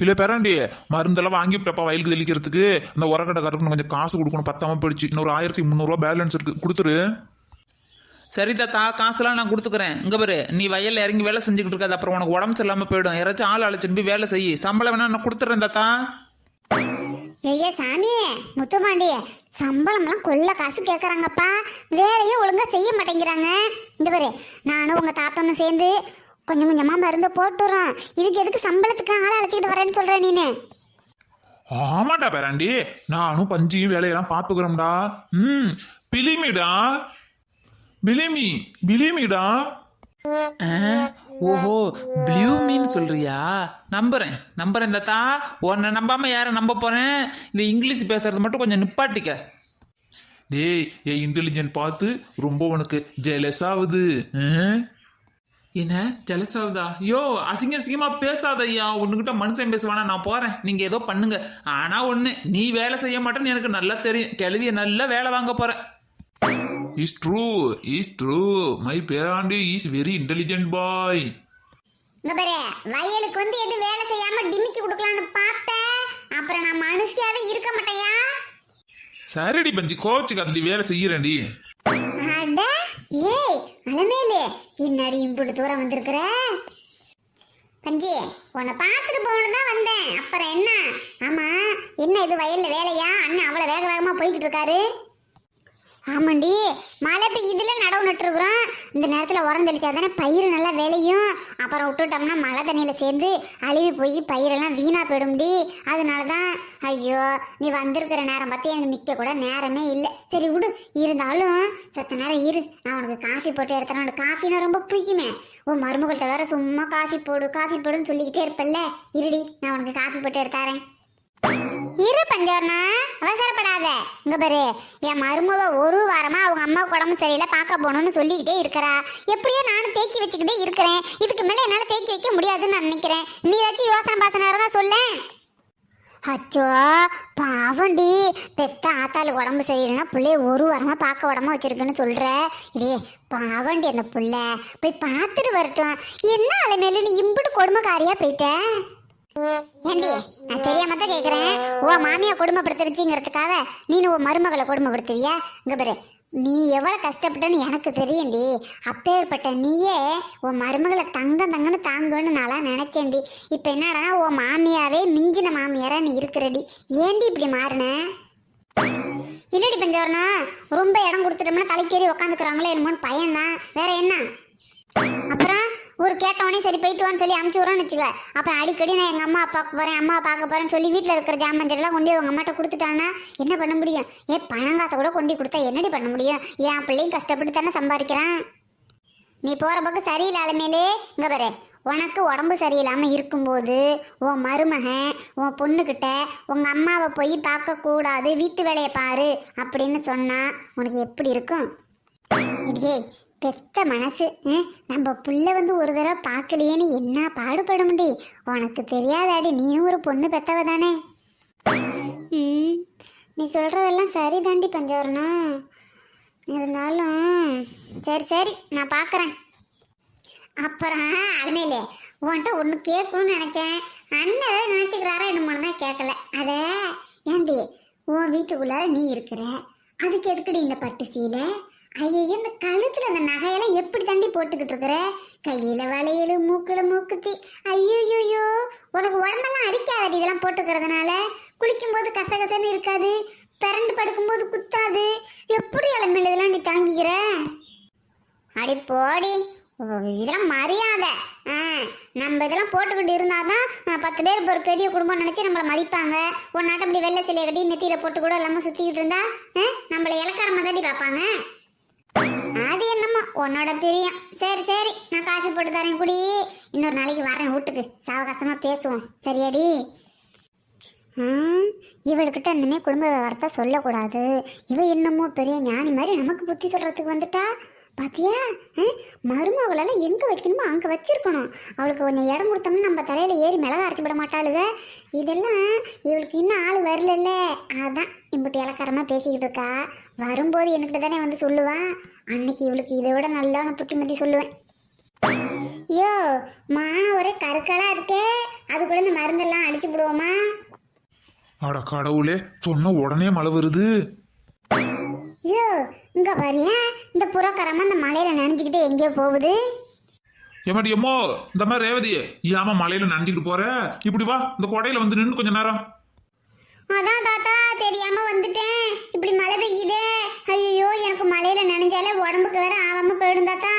இல்லை பேராண்டி மருந்தெல்லாம் வாங்கி விட்டப்பா வயலுக்கு தெளிக்கிறதுக்கு அந்த உரக்கடை கருப்பு கொஞ்சம் காசு கொடுக்கணும். பத்தாம போயிடுச்சு. இன்னொரு ஆயிரத்தி முந்நூறுரூவா பேலன்ஸ் இருக்கு. கொடுத்துரு. சரி தாத்தா காசுலாம் நான் கொடுத்துக்கிறேன். இங்கே பாரு நீ வயல்ல இறங்கி வேலை செஞ்சுக்கிட்டு இருக்காது அப்புறம் உனக்கு உடம்பு சரியில்லாமல் போயிடும். யாராச்சும் ஆள் அழைச்சிட்டு போய் வேலை செய். சம்பளம் வேணா நான் கொடுத்துட்றேன் தாத்தா. ஐயா சாமி முத்துமாண்டி சம்பளம்லாம் கொள்ள காசு கேட்குறாங்கப்பா வேலையும் ஒழுங்கா செய்ய மாட்டேங்கிறாங்க. இந்த பாரு நானும் உங்க தாத்தனும் சேர்ந்து கொஞ்சம் கொஞ்சமா மருந்து போட்டுறோம். இதுக்கு எதுக்கு சம்பளத்துக்கு ஆளை அழைச்சிக்கிட்டு வரேன்னு சொல்ற நீனு? ஆமாடா பேராண்டி. நானும் பஞ்சியும் வேலையெல்லாம் பார்த்துக்கிறோம்டா. ம் பிலிமிடா. பிலிமி பிலிமிடா. ஆ, ஓஹோ ப்ளூ மீன் சொல்றியா? நம்புறேன் நம்புறேன் தாத்தா உன்னை நம்பாம யாரை நம்ப போறேன்? இந்த இங்கிலீஷ் பேசுறது மட்டும் கொஞ்சம் நிப்பாட்டிக்க. டேய் என் இன்டெலிஜென்ட் பார்த்து ரொம்ப உனக்கு ஜெலஸ் ஆகுது. ஆ? என்ன ஜலசாவுதா ஐயோ அசிங்க அசிங்கமா பேசாத ஐயா. உன்னுகிட்ட மனுஷன் பேசுவானா? நான் போறேன். நீங்க ஏதோ பண்ணுங்க. ஆனா ஒண்ணு நீ வேலை செய்ய மாட்டேன்னு எனக்கு நல்லா தெரியும். கிளவிய நல்லா வேலை வாங்க போறேன். Is true is true my பேராண்டி இஸ் வெரி இன்டெலிஜென்ட் பாய் வயலுக்கு வந்து எது வேலை செய்யாம டிமிக்கி கொடுக்கலான்னு பார்த்தேன். அப்புறம் நான் மனுஷியாவே இருக்க மாட்டேயா சரிடி பஞ்சி. கோச்சுக்காதடி வேலை செய்யறேன்டி. ஏய் அலமேலு பின்னாடி இம்புட்டு தூரம் வந்திருக்கிற? பஞ்சி உன்னை பார்த்துட்டு போகணும் தான் வந்தேன். அப்புறம் என்ன? ஆமா என்ன இது வயல்ல வேலையா? அண்ணன் அவ்வளோ வேக வேகமாக போய்கிட்டு இருக்காரு. ஆமாண்டி மழை பெய்யுதுல நடவு நட்டுருக்குறோம். இந்த நேரத்தில் உரம் தெளிச்சா தானே பயிர் நல்லா விளையும். அப்புறம் விட்டுட்டோம்னா மழை தண்ணியில் சேர்ந்து அழுவி போய் பயிரெல்லாம் வீணாக போயிடும்டி. அதனால தான் ஐயோ நீ வந்திருக்கிற நேரம் பார்த்து எனக்கு நிற்க கூட நேரமே இல்லை. சரி விடு இருந்தாலும் சத்த நேரம் இரு. நான் உனக்கு காஃபி போட்டு எடுத்தேன் உனக்கு காஃபினா ரொம்ப பிடிக்குமே. உன் மருமகள்கிட்ட வேற சும்மா காஃபி போடு காஃபி போடுன்னு சொல்லிக்கிட்டே இருப்பல்ல. இருடி நான் உனக்கு காஃபி போட்டு எடுத்தாரேன் இரு பஞ்சவர்ணா அவசரப்படாத. இங்க பாரு என் மருமவ ஒரு வாரமா அவங்க அம்மாவுக்கு உடம்பு சரியில்லை பார்க்க போகணும்னு சொல்லிக்கிட்டே இருக்கிறா. எப்படியோ நானும் தேக்கி வச்சுக்கிட்டே இருக்கிறேன். இதுக்கு மேலே என்னால் தேக்கி வைக்க முடியாதுன்னு நான் நினைக்கிறேன். நீ ஏதாச்சும் யோசனை பாசனை தான் சொல்ல. அச்சோ பாவண்டி பெத்த ஆத்தாளுக்கு உடம்பு சரியில்லைன்னா பிள்ளைய ஒரு வாரமாக பார்க்க உடம்பு வச்சிருக்குன்னு சொல்கிற இடே பாவண்டி அந்த புள்ள. போய் பார்த்துட்டு வரட்டும். என்ன அலைமேலு நீ இம்புட்டு கொடுமைக்காரியாக போயிட்ட? ஏண்டி நான் தெரியாம தான் கேக்குறேன். ஓ மாமியா கொடுமைப்படுத்திருச்சுங்கிறதுக்காக நீனு உன் மருமகளை கொடுமைப்படுத்துவியா? இங்கே பாரு நீ எவ்வளோ கஷ்டப்பட்டன்னு எனக்கு தெரியும்டி. அப்பேற்பட்ட நீயே உன் மருமகளை தங்கம் தங்கன்னு தாங்கன்னு நான்லாம் நினைச்சேன்டி. இப்போ என்னடானா உன் மாமியாவே மிஞ்சின மாமியாரா நீ இருக்கிறடி. ஏண்டி இப்படி மாறின? இல்லடி பஞ்சவரணா ரொம்ப இடம் கொடுத்துட்டோம்னா தலைக்கேறி உக்காந்துக்கிறாங்களே என்னமோன்னு பையன்தான் வேற என்ன? அப்புறம் ஒரு கேட்டவனே சரி போயிட்டு வான்னு சொல்லி அமுச்சு விட்றோன்னு வச்சுக்க அப்புறம் அடிக்கடி நான் எங்கள் அம்மா பார்க்க போகிறேன் அம்மா பார்க்க போகிறேன்னு சொல்லி வீட்டில் இருக்கிற ஜாமஞ்செல்லாம் கொண்டு உங்கள் அம்மாட்ட கொடுத்துட்டான்னா என்ன பண்ண முடியும்? ஏ பணங்காசை கூட கொண்டு கொடுத்தா என்னடி பண்ண முடியும்? என் பிள்ளையும் கஷ்டப்பட்டு தானே சம்பாதிக்கிறான். நீ போகிற பக்கம் சரியில்லை அலமேலே இங்கே பாரு உனக்கு உடம்பு சரியில்லாமல் இருக்கும்போது உன் மருமகன் உன் பொண்ணுக்கிட்ட உங்கள் அம்மாவை போய் பார்க்கக்கூடாது வீட்டு வேலையை பாரு அப்படின்னு சொன்னால் உனக்கு எப்படி இருக்கும்? இடியே பெத்த மனசு. நம்ம புள்ள வந்து ஒரு தடவை பார்க்கலையேன்னு என்ன பாடுபட முடி உனக்கு தெரியாதாடி நீயும் ஒரு பொண்ணு பெத்தவ தானே. நீ சொல்கிறதெல்லாம் சரிதாண்டி பஞ்சவரணா. இருந்தாலும் சரி சரி நான் பார்க்குறேன் அப்புறம் அருமையிலே உன்கிட்ட ஒன்று கேட்கணும்னு நினச்சேன். அண்ணன் ஏதாவது நினச்சிக்கிறாரா என்னமோ தான் கேட்கல. அதை ஏண்டி உன் வீட்டுக்குள்ளார நீ இருக்கிற? அதுக்கு எதுக்குடி இந்த பட்டு சீலை? ஐயோ இந்த கழுத்துல அந்த நகையெல்லாம் எப்படி தாண்டி போட்டுக்கிட்டு இருக்கிற? கையில வளையல் மூக்குல மூக்குத்தி. ஐயோயோயோ உனக்கு உடம்பெல்லாம் அரிக்காதடி இதெல்லாம் போட்டுக்கிறதுனால. குளிக்கும்போது கசகசன்னு இருக்காது. பிறண்டு படுக்கும்போது குத்தாது. எப்படி இளமையில இதெல்லாம் நீ தாங்கிக்கிற? அடி போடி. இதெல்லாம் மரியாதை. ஆ, நம்ம இதெல்லாம் போட்டுக்கிட்டு இருந்தாதான் பத்து பேர் இப்போ ஒரு பெரிய குடும்பம் நினச்சி நம்மளை மதிப்பாங்க. ஒன்னாட்ட அப்படி வெள்ளை சிலையை கட்டி நெத்தியில போட்டு கூட இல்லாமல் சுற்றிக்கிட்டு இருந்தா ஆ, நம்மளை இலக்காரமாக தாண்டி பார்ப்பாங்க. உன்னோட பிரியம். சரி சரி நான் காசு போட்டு தரேன் குடி. இன்னொரு நாளைக்கு வரேன் வீட்டுக்கு. சாவகாசமாக பேசுவோம். சரியாடி? ஆ, இவளுக்கிட்ட இன்னுமே குடும்ப விவரத்தை சொல்லக்கூடாது. இவ என்னமோ பெரிய ஞானி மாதிரி நமக்கு புத்தி சொல்கிறதுக்கு வந்துட்டா? பாத்தியா? மருமகளெல்லாம் எங்க வைக்கணுமோ அங்க வச்சிருக்கணும். அவளுக்கு கொஞ்சம் இடம் கொடுத்தோம்னா நம்ம தலையில ஏறி மிளகா அரைச்சி விட மாட்டாளுக. இதெல்லாம் இவளுக்கு இன்னும் ஆள் வரலல்ல. அதான் இம்புட்டு இலக்காரமா பேசிக்கிட்டு இருக்கா. வரும்போது என்கிட்ட தானே வந்து சொல்லுவா. அன்னைக்கு இவளுக்கு இதை விட நல்லா நான் புத்திமதி சொல்லுவேன். ஐயோ மானம் ஒரே கருக்களா இருக்கே. அதுக்குள்ள இந்த மருந்தெல்லாம் அடிச்சு விடுவோமா அட கடவுளே சொன்ன உடனே மழை வருது. ஐயோ இங்க பாரியா? இந்த புறக்கரமா இந்த மலையில நனைஞ்சுக்கிட்டு எங்கேயோ போகுது. ஏமாடி அம்மோ இந்த மாதிரி ரேவதி ஏமா மலையில நனைஞ்சிக்கிட்டு போற? இப்படி வா இந்த கொடையில வந்து நின்று கொஞ்ச நேரம். அதான் தாத்தா தெரியாம வந்துட்டேன். இப்படி மழை பெய்யுதே. ஐயோ எனக்கு மலையில நனைஞ்சாலே உடம்புக்கு வேற ஆவாம போயிடும் தாத்தா.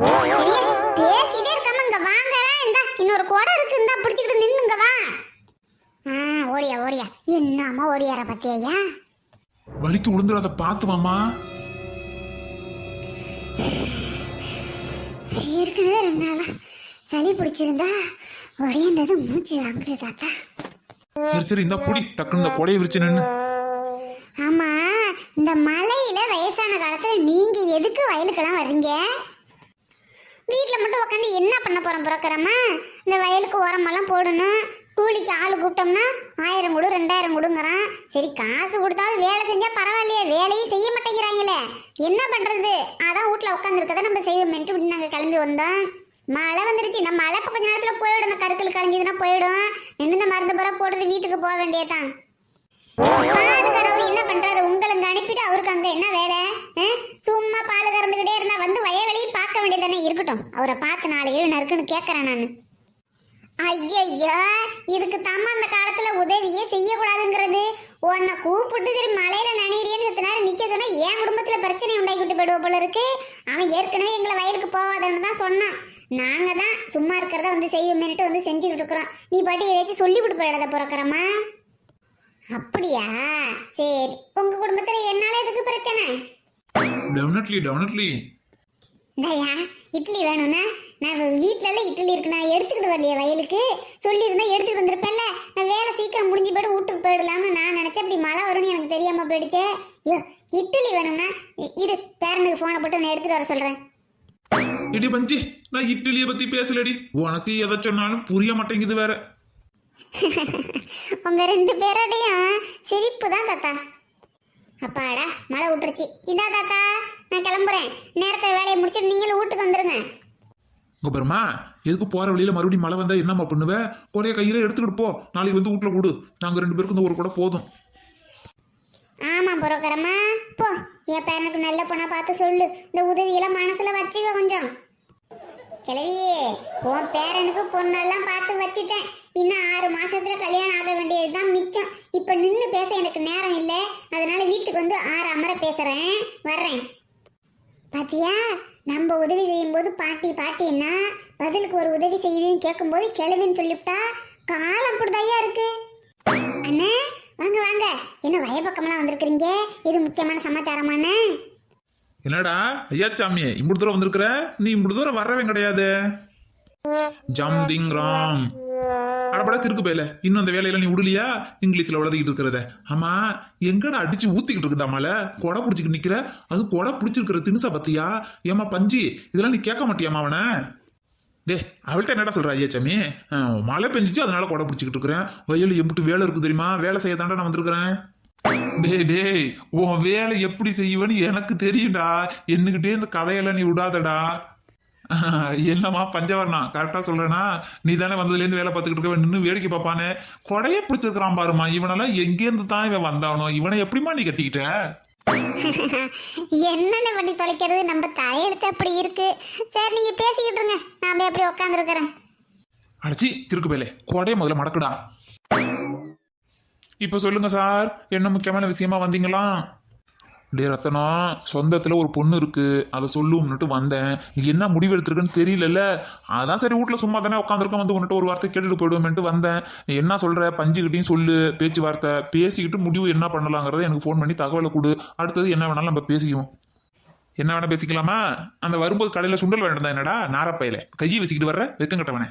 பெரிய, பேசிட்டே இருக்காம இங்க வாங்க. இந்த இன்னொரு குடம் இருக்கு. இந்தா பிடிச்சிக்கிட்டு நின்னுங்க வா. ஆ ஓடியா ஓடியா. என்னம்மா ஓடியார பத்தியா வலிக்கு விழுந்துடாத பார்த்து வாமா ஏற்கனவே ரெண்டு நாளா சளி பிடிச்சிருந்தா உடையந்தது மூச்சு வாங்குது தாத்தா. சரி சரி இந்த புடி. டக்குன்னு இந்த கொடையை விரிச்சு நின்று ஆமா இந்த மலையில வயசான காலத்துல நீங்க எதுக்கு வயலுக்கெல்லாம் வர்றீங்க? வீட்டில் மட்டும் உட்காந்து என்ன பண்ண போறோம் பிறக்கிறோமா? இந்த வயலுக்கு உரமெல்லாம் போடணும் கூலிக்கு ஆள் கூப்பிட்டோம்னா ஆயிரம் கொடு ரெண்டாயிரம் கொடுங்குறான். சரி காசு கொடுத்தாலும் வேலை செஞ்சா பரவாயில்லையே வேலையும் செய்ய மாட்டேங்கிறாங்களே. என்ன பண்றது? அதான் வீட்டில் உட்காந்துருக்கதை நம்ம செய்வோம்ட்டு இப்படி நாங்கள் கிளம்பி வந்தோம். மழை வந்துருச்சு இந்த மழை இப்போ கொஞ்ச நேரத்தில் போயிடும் இந்த கருக்கள் கலைஞ்சதுன்னா போயிடும். நின்று இந்த மருந்து பூரா போட்டுட்டு வீட்டுக்கு போக வேண்டியதுதான். பாலுகாரவர் என்ன பண்றாரு? உங்களுக்கு அனுப்பிட்டு அவருக்கு அங்க என்ன வேலை? சும்மா பால் கறந்துகிட்டே இருந்தா வந்து வயவெளியும் பார்க்க வேண்டியதானே இருக்கட்டும். அவரை பார்த்து நாலு ஏழு நறுக்குன்னு கேட்கறேன் நான். ஐயய்யோ இதுக்கு தாம்மா அந்த காலத்துல உதவியே செய்யக்கூடாதுங்கிறது. உன்னை கூப்பிட்டு சரி மலையில நனையிறியன்னு சத்து நேரம் நிக்க சொன்னா என் குடும்பத்துல பிரச்சனை உண்டாக்கி விட்டு போயிடுவ போல இருக்கு. அவன் ஏற்கனவே எங்களை வயலுக்கு போவாதன்னு தான் சொன்னான். நாங்க தான் சும்மா இருக்கிறத வந்து செய்வோமேன்ட்டு வந்து செஞ்சுக்கிட்டு இருக்கிறோம். நீ பாட்டி ஏதாச்சும் சொல்லி விட்டு போயிடாத பிறக்கிறமா அப்படியா? சரி உங்க குடும்பத்துல என்னால எதுக்கு பிரச்சனை? டெஃபினெட்லி டெஃபினெட்லி இட்லி வேணும்னா நான் வீட்ல எல்லாம் இட்லி இருக்கு நான் எடுத்துக்கிட்டு வரலையே வயலுக்கு. சொல்லியிருந்தா எடுத்துக்கிட்டு வந்திருப்பேன்ல. நான் வேலை சீக்கிரம் முடிஞ்சு போய்ட்டு வீட்டுக்கு போயிடலாம்னு நான் நினைச்சேன். இப்படி மழை வரும்னு எனக்கு தெரியாம போயிடுச்சே. ஐயோ இட்லி வேணும்னா இரு பேரனுக்கு ஃபோனை போட்டு நான் எடுத்துட்டு வர சொல்றேன். இடி பஞ்சி நான் இட்லியை பத்தி பேசலடி. உனக்கு எதை சொன்னாலும் புரிய மாட்டேங்குது வேற. உங்க ரெண்டு பேரோடையும் சிரிப்பு தான் தாத்தா. அப்பாடா மழை விட்டுருச்சு. இதா தாத்தா நான் கிளம்புறேன். நேரத்தை வேலையை முடிச்சுட்டு நீங்களும் வீட்டுக்கு வந்துருங்க இங்க பெருமா எதுக்கு போற வழியில மறுபடியும் மழை வந்தா என்னம்மா பண்ணுவ? கொடைய கையில எடுத்துக்கிட்டு போ. நாளைக்கு வந்து வீட்டுல கூடு. நாங்க ரெண்டு பேருக்கும் இந்த ஒரு கூட போதும். ஆமா புரோக்கரம்மா. போ. என் பேரனுக்கு நல்ல பொண்ணா பார்த்து சொல்லு. இந்த உதவியெல்லாம் மனசுல வச்சுக்க கொஞ்சம். கிளவியே உன் பேரனுக்கு பொண்ணெல்லாம் பார்த்து வச்சுட்டேன். இன்னும் ஆறு மாசத்துல கல்யாணம் ஆக வேண்டியதுதான் மிச்சம். இப்ப நின்னு பேச எனக்கு நேரம் இல்லை. அதனால வீட்டுக்கு வந்து ஆறு அமர பேசுறேன். வர்றேன். பாத்தியா? நம்ம உதவி செய்யும்போது பாட்டி பாட்டின்னா பதிலுக்கு ஒரு உதவி செய்யுதுன்னு கேட்கும்போது கிழவின்னு சொல்லிவிட்டா காலம் அப்படிதாயா இருக்கு? அண்ணே வாங்க வாங்க. என்ன வய பக்கம்லாம் வந்திருக்கிறீங்க? இது முக்கியமான சமாச்சாரமாண்ணே என்னடா? ஐயா சாமி இம்புடு தூரம் வந்திருக்கிற? நீ இம்புடு தூரம் வரவே கிடையாது. ஜம்திங் ராம். அடப்படா திருக்கு போயில இன்னும் அந்த வேலையில நீ விடலையா இங்கிலீஷ்ல உளறிக்கிட்டு இருக்கிறத. ஆமா எங்கடா அடிச்சு ஊத்திக்கிட்டு இருக்குதா மலை கொடை பிடிச்சிக்கிட்டு நிக்கிற? அது கொடை பிடிச்சிருக்கிற தினுசா பத்தியா? ஏமா பஞ்சி இதெல்லாம் நீ கேட்க மாட்டியாமா அவனை? டே அவள்கிட்ட என்னடா சொல்கிற ஐயா சாமி? மழை பெஞ்சிச்சு அதனால கொடை பிடிச்சிக்கிட்டு இருக்கிறேன். வயல் எம்பிட்டு வேலை இருக்கு தெரியுமா? வேலை செய்ய தாண்டா நான் வந்திருக்கிறேன். டேய் டேய் உன் வேலை எப்படி செய்வேன்னு எனக்கு தெரியும்டா. என்னகிட்டே இந்த கதையெல்லாம் நீ விடாதடா. என்னம்மா பஞ்சவரணா? கரெக்டா சொல்றேனா? நீ தானே வந்ததுலேருந்து வேலை பார்த்துக்கிட்டு இருக்க நின்று வேடிக்கை பார்ப்பானே. கொடையே பிடிச்சிருக்கிறான் பாருமா இவனெல்லாம் எங்கேருந்து தான் இவன் வந்தானோ? இவனை எப்படிம்மா நீ கட்டிக்கிட்ட? என்னென்ன பண்ணி தொலைக்கிறது? நம்ம தலையெழுத்து அப்படி இருக்கு. சரி நீங்க பேசிக்கிட்டு இருங்க. நான் போய் அப்படி உட்காந்துருக்கிறேன் அடிச்சி கிறுக்கு பேலே கொடையை முதல்ல மடக்குடா. இப்போ சொல்லுங்க சார் என்ன முக்கியமான விஷயமா வந்தீங்களா? டே ரத்தனா சொந்தத்தில் ஒரு பொண்ணு இருக்குது அதை சொல்லுவோம்னுட்டு வந்தேன். என்ன முடிவு எடுத்திருக்குன்னு தெரியலல்ல? அதான் சரி வீட்டில் சும்மா தானே உட்காந்துருக்கேன் வந்து உன்கிட்ட ஒரு வார்த்தை கேட்டுட்டு போயிடுவேன்ட்டு வந்தேன். என்ன சொல்கிற பஞ்சுக்கிட்டையும் சொல்லு பேச்சுவார்த்தை. பேசிக்கிட்டு முடிவு என்ன பண்ணலாங்கிறத எனக்கு ஃபோன் பண்ணி தகவலை கொடு. அடுத்தது என்ன வேணாலும் நம்ம பேசிக்குவோம். என்ன வேணால் பேசிக்கலாமா? அந்த வரும்போது கடையில் சுண்டல் வேண்டாம் என்னடா? நாரப்பையில. கையை வச்சுக்கிட்டு வர்ற வெக்கம் கட்டவனே.